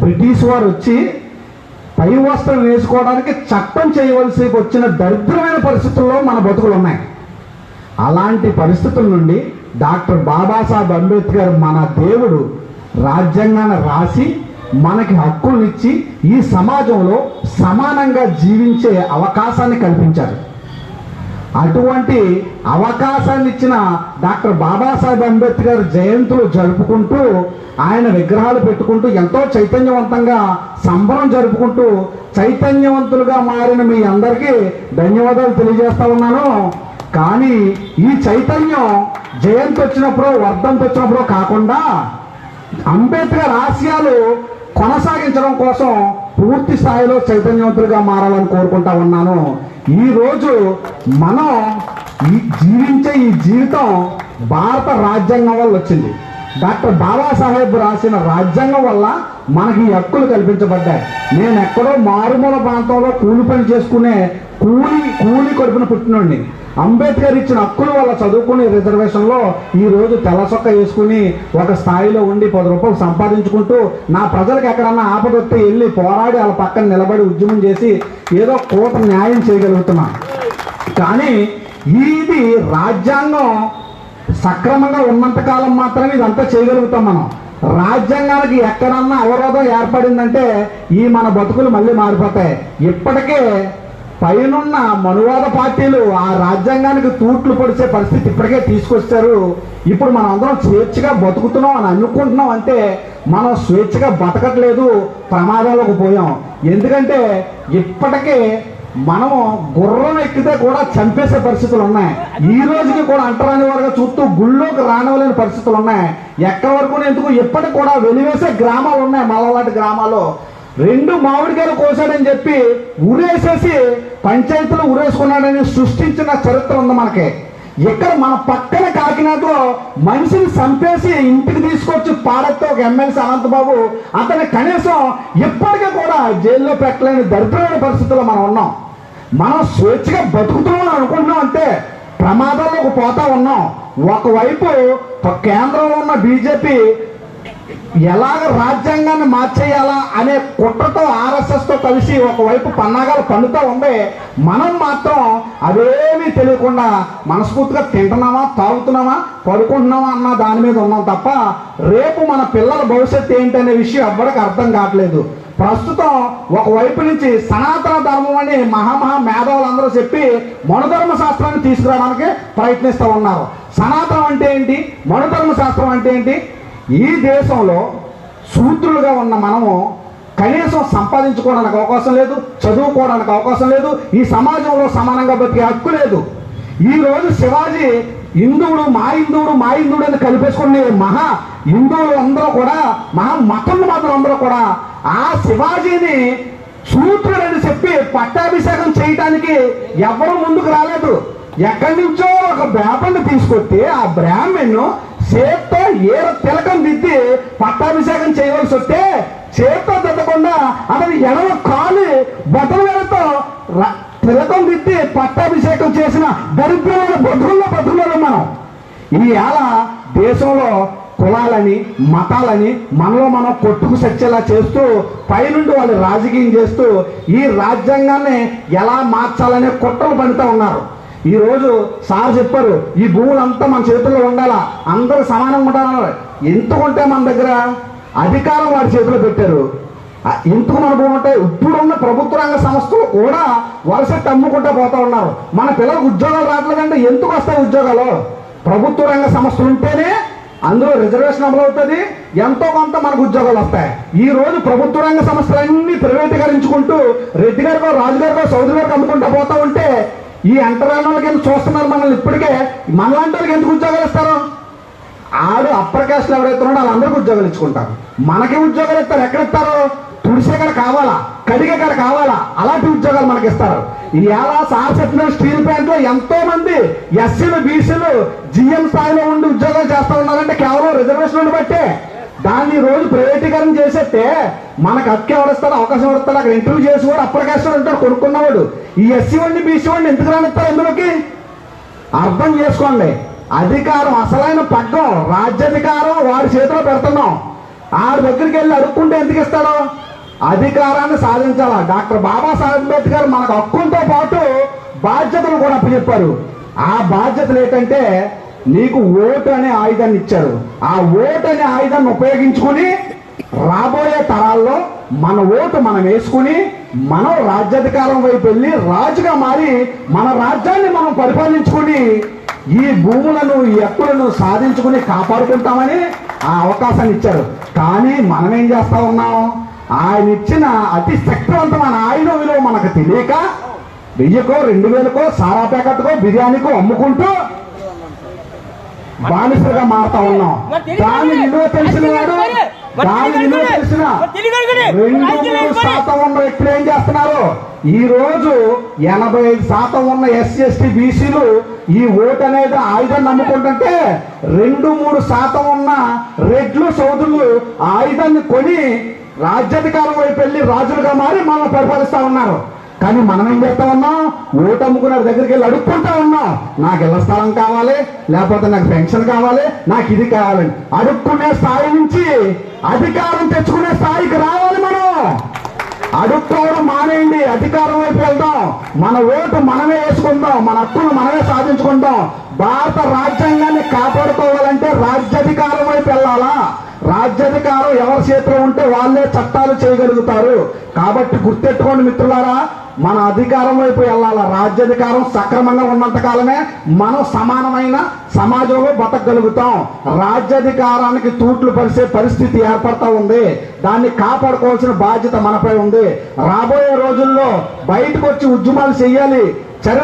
British వారు వచ్చి పై వస్త్రం వేసుకోవడానికి చట్టం చేయవలసి వచ్చిన దరిద్రమైన పరిస్థితుల్లో మన బతుకులు ఉన్నాయి అలాంటి పరిస్థితుల నుండి డాక్టర్ బాబాసాహెబ్ అంబేద్కర్ మన దేవుడు రాజ్యాంగాన్ని రాసి మనకి హక్కుల్నిచ్చి ఈ సమాజంలో సమానంగా జీవించే అవకాశాన్ని కల్పించారు. అటువంటి అవకాశాన్ని ఇచ్చిన డాక్టర్ బాబాసాహెబ్ అంబేద్కర్ జయంతులు జరుపుకుంటూ ఆయన విగ్రహాలు పెట్టుకుంటూ ఎంతో చైతన్యవంతంగా సంబరం జరుపుకుంటూ చైతన్యవంతులుగా మారిన మీ అందరికీ ధన్యవాదాలు తెలియజేస్తా ఉన్నాను. కానీ ఈ చైతన్యం జయంతి వచ్చినప్పుడు వర్ధంతి వచ్చినప్పుడు కాకుండా అంబేద్కర్ ఆశయాలు కొనసాగించడం కోసం పూర్తి స్థాయిలో చైతన్యవంతులుగా మారాలని కోరుకుంటా ఉన్నాను. ఈ రోజు మనం ఈ జీవించే ఈ జీవితం భారత రాజ్యాంగం వల్ల వచ్చింది. డాక్టర్ బాబాసాహెబ్ రాసిన రాజ్యాంగం వల్ల మనకి హక్కులు కల్పించబడ్డాయి. నేను ఎక్కడో మారుమూల ప్రాంతంలో కూలి పని చేసుకునే కూలి కూలి కడుపున పుట్టినోడిని. అంబేద్కర్ ఇచ్చిన హక్కుల వల్ల చదువుకునే రిజర్వేషన్లో ఈరోజు తెల్లసొక్క వేసుకుని ఒక స్థాయిలో ఉండి పది రూపాయలు సంపాదించుకుంటూ నా ప్రజలకు ఎక్కడన్నా ఆపదొత్తి వెళ్ళి పోరాడి వాళ్ళ పక్కన నిలబడి ఉద్యమం చేసి ఏదో కోట న్యాయం చేయగలుగుతున్నా. కానీ ఇది రాజ్యాంగం సక్రమంగా ఉన్నంత కాలం మాత్రమే ఇదంతా చేయగలుగుతాం మనం. రాజ్యాంగానికి ఎక్కడన్నా అవరోధం ఏర్పడిందంటే ఈ మన బతుకులు మళ్ళీ మారిపోతాయి. ఇప్పటికే పైనున్న మనువాద పార్టీలు ఆ రాజ్యాంగానికి తూట్లు పొడిచే పరిస్థితి ఇప్పటికే తీసుకొచ్చారు. ఇప్పుడు మనం అందరం స్వేచ్ఛగా బతుకుతున్నాం అని అనుకుంటున్నాం అంటే మనం స్వేచ్ఛగా బతకట్లేదు ప్రమాదంలోకి పోయాం. ఎందుకంటే ఇప్పటికే మనము గుర్రం ఎక్కితే కూడా చంపేసే పరిస్థితులు ఉన్నాయి. ఈ రోజుకి కూడా అంటరాని వారుగా చూస్తూ గుళ్ళోకి రానివ్వలేని పరిస్థితులు ఉన్నాయి. ఎక్కడి వరకు ఎందుకు? ఇప్పటికి కూడా వెలివేసే గ్రామాలు ఉన్నాయి మలవాటి గ్రామాలు రెండు మామిడికాయలు కోసాడని చెప్పి ఉరేసేసి పంచాయతీలో ఉరేసుకున్నాడని సృష్టించిన చరిత్ర ఉంది మనకి. ఇక్కడ మన పక్కన కాకినాడలో మనిషిని చంపేసి ఇంటికి తీసుకొచ్చి పాడెత్తే ఒక ఎమ్మెల్సీ అనంతబాబు అతని కనీసం ఇప్పటికీ కూడా జైల్లో పెట్టలేని దరిద్రమైన పరిస్థితుల్లో మనం ఉన్నాం. మనం స్వేచ్ఛగా బతుకుతున్నాం అనుకుంటున్నాం అంటే ప్రమాదంలోకి పోతా ఉన్నాం. ఒకవైపు కేంద్రంలో ఉన్న బీజేపీ ఎలాగ రాజ్యాంగాన్ని మార్చేయాలా అనే కుట్రతో ఆర్ఎస్ఎస్తో కలిసి ఒకవైపు పన్నాగాలు పండుతూ ఉండే మనం మాత్రం అవేమీ తెలియకుండా మనస్ఫూర్తిగా తింటున్నామా తాగుతున్నామా పడుకుంటున్నామా అన్న దాని మీద ఉన్నాం తప్ప రేపు మన పిల్లల భవిష్యత్తు ఏంటనే విషయం ఎవ్వరికి అర్థం కావట్లేదు. ప్రస్తుతం ఒకవైపు నుంచి సనాతన ధర్మం అని మహామహా మేధావులందరూ చెప్పి మనుధర్మ శాస్త్రాన్ని తీసుకురావడానికి ప్రయత్నిస్తూ ఉన్నారు. సనాతనం అంటే ఏంటి? మనుధర్మ శాస్త్రం అంటే ఏంటి? ఈ దేశంలో సూత్రులుగా ఉన్న మనము కనీసం సంపాదించుకోవడానికి అవకాశం లేదు చదువుకోవడానికి అవకాశం లేదు ఈ సమాజంలో సమానంగా బతికే హక్కు లేదు. ఈ రోజు శివాజీ హిందువుడు మా హిందువుడు మా హిందువుడు అని కలిపేసుకునే మహా హిందువులు అందరూ కూడా మహా మతంలో మాత్రం అందరూ కూడా ఆ శివాజీని సూత్రుడని చెప్పి పట్టాభిషేకం చేయటానికి ఎవరు ముందుకు రాలేదు. ఎక్కడి నుంచో ఒక బ్రాహ్మణ్ణి తీసుకొస్తే ఆ బ్రాహ్మణ్ చేత్తో ఏర తిలకం దిద్ది పట్టాభిషేకం చేయవలసి వస్తే చేత్తో దిద్దకుండా అతని ఎడవ కాలు బొట్టల తిలకం దిద్ది పట్టాభిషేకం చేసిన దరిద్రమైన బతుకుల్లో బతుకుల్లో మనం ఈ ఏళ దేశంలో కులాలని మతాలని మనలో మనం కొట్టుకు సచ్చేలా చేస్తూ పైనుండి వాళ్ళు రాజకీయం చేస్తూ ఈ రాజ్యాంగాన్ని ఎలా మార్చాలనే కుట్రలు పడుతూ ఉన్నారు. ఈరోజు సార్ చెప్పారు ఈ భూములంతా మన చేతుల్లో ఉండాలా? అందరూ సమానంగా ఉండాలన్నారు ఎందుకు ఉంటే మన దగ్గర? అధికారం వారి చేతిలో పెట్టారు. ఎందుకు మన భూమి ఉంటాయి? ఇప్పుడున్న ప్రభుత్వ రంగ సంస్థలు కూడా వరుస అమ్ముకుంటూ పోతా ఉన్నారు. మన పిల్లలకు ఉద్యోగాలు రావట్లేదంటే ఎందుకు వస్తాయి ఉద్యోగాలు? ప్రభుత్వ రంగ సంస్థలు ఉంటేనే అందులో రిజర్వేషన్ అమలు అవుతుంది ఎంతో కొంత మనకు ఉద్యోగాలు వస్తాయి. ఈ రోజు ప్రభుత్వ రంగ సంస్థలన్నీ ప్రైవేటీకరించుకుంటూ రెడ్డి గారికో రాజు గారికో చౌదరి గారికి అమ్ముకుంటూ పోతా ఉంటే ఈ అంటరాని కింద చూస్తున్నారు మనల్ని? ఇప్పటికే మనలాంటి వాళ్ళకి ఎందుకు ఉద్యోగాలు ఇస్తారు? ఆడు అప్పర్ క్యాస్ట్ ఎవరైతే ఉన్నాడో వాళ్ళందరికీ ఉద్యోగాలు ఇచ్చుకుంటారు. మనకి ఉద్యోగాలు ఇస్తారు ఎక్కడ ఇస్తారు తుడిసే కాడ కావాలా? కడిగే కాడ కావాలా? అలాంటి ఉద్యోగాలు మనకి ఇస్తారు. ఈ ఎలా సార్ చెప్పిన స్టీల్ ప్లాంట్లో ఎంతో మంది ఎస్సీలు బీసీలు జిఎం స్థాయిలో ఉండి ఉద్యోగాలు చేస్తా ఉన్నారంటే కేవలం రిజర్వేషన్ బట్టే. దాన్ని రోజు ప్రైవేటీకరణ చేసేస్తే మనకు అక్కే ఎవరిస్తాడు అవకాశం ఎవరిస్తాడు అక్కడ ఇంటర్వ్యూ చేసి కూడా అప్పర్ క్యాస్ట్ ఉంటాడు కొనుక్కున్నవాడు. ఈ ఎస్సీ వాడిని బీసీ వాడిని ఎందుకు రానిస్తారు ఎందులోకి అర్థం చేసుకోండి. అధికారం అసలైన పగ్గం రాజ్యాధికారం వారి చేతిలో పెడుతున్నాం. ఆడి దగ్గరికి వెళ్ళి అడుక్కుంటే ఎందుకు ఇస్తాడో? అధికారాన్ని సాధించాలా? డాక్టర్ బాబాసాహెబ్ అంబేద్కర్ మనకు హక్కులతో పాటు బాధ్యతలు కూడా అప్పచెప్పారు. ఆ బాధ్యతలు ఏంటంటే నీకు ఓటు అనే ఆయుధాన్ని ఇచ్చారు. ఆ ఓటు అనే ఆయుధాన్ని ఉపయోగించుకుని రాబోయే తరాల్లో మన ఓటు మనం వేసుకుని మనం రాజ్యాధికారం వైపు వెళ్ళి రాజుగా మారి మన రాజ్యాన్ని మనం పరిపాలించుకుని ఈ భూములను ఈ హక్కులను సాధించుకుని కాపాడుకుంటామని ఆ అవకాశాన్ని ఇచ్చారు. కానీ మనం ఏం చేస్తా ఉన్నాం? ఆయన ఇచ్చిన అతి శక్తివంతమైన ఆయుధం విలువ మనకు తెలియక వెయ్యికో రెండు వేలకో సారా ప్యాకెట్కో బిర్యానీకో అమ్ముకుంటూ బానిసగా మారుతా ఉన్నాం. దాని విలువ తెలిసిన వాడు దాని విలువ తెలిసిన రెండు మూడు శాతం ఉన్న వ్యక్తులు ఏం చేస్తున్నారు? ఈ రోజు ఎనభై ఐదు శాతం ఉన్న ఎస్సీ ఎస్టీ బీసీలు ఈ ఓటు అనేది ఆయుధం నమ్ముకుంటుంటే రెండు మూడు శాతం ఉన్న రెడ్లు సోదరులు ఆయుధాన్ని కొని రాజ్యాధికారం వైపు వెళ్ళి రాజులుగా మారి మనల్ని పరిపాలిస్తా ఉన్నారు. కానీ మనం ఏం చేస్తా ఉన్నాం ఓటు అమ్ముకున్న దగ్గరికి వెళ్ళి అడుక్కుంటా ఉన్నాం. నాకు ఇళ్ళ స్థలం కావాలి లేకపోతే నాకు పెన్షన్ కావాలి నాకు ఇది కావాలి అడుక్కునే స్థాయి నుంచి అధికారం తెచ్చుకునే స్థాయికి రావాలి మనం. అడుక్కోవడం మానేయండి అధికారం వైపు వెళ్దాం. మన ఓటు మనమే వేసుకుందాం మన హక్కును మనమే సాధించుకుందాం. భారత రాజ్యాంగాన్ని కాపాడుకోవాలంటే రాజ్యాధికారం వైపు వెళ్ళాలా? రాజ్యాధికారం ఎవరి చేతిలో ఉంటే వాళ్ళే చట్టాలు చేయగలుగుతారు. కాబట్టి గుర్తెట్టుకోండి మిత్రులారా మన అధికారం వైపు వెళ్ళాల? రాజ్యాధికారం సక్రమంగా ఉన్నంత కాలమే మనం సమానమైన సమాజంలో బతకగలుగుతాం. రాజ్యాధికారానికి తూట్లు పరిసే పరిస్థితి ఏర్పడతా ఉంది. దాన్ని కాపాడుకోవాల్సిన బాధ్యత మనపై ఉంది. రాబోయే రోజుల్లో బయటకు వచ్చి ఉద్యమాలు చేయాలి.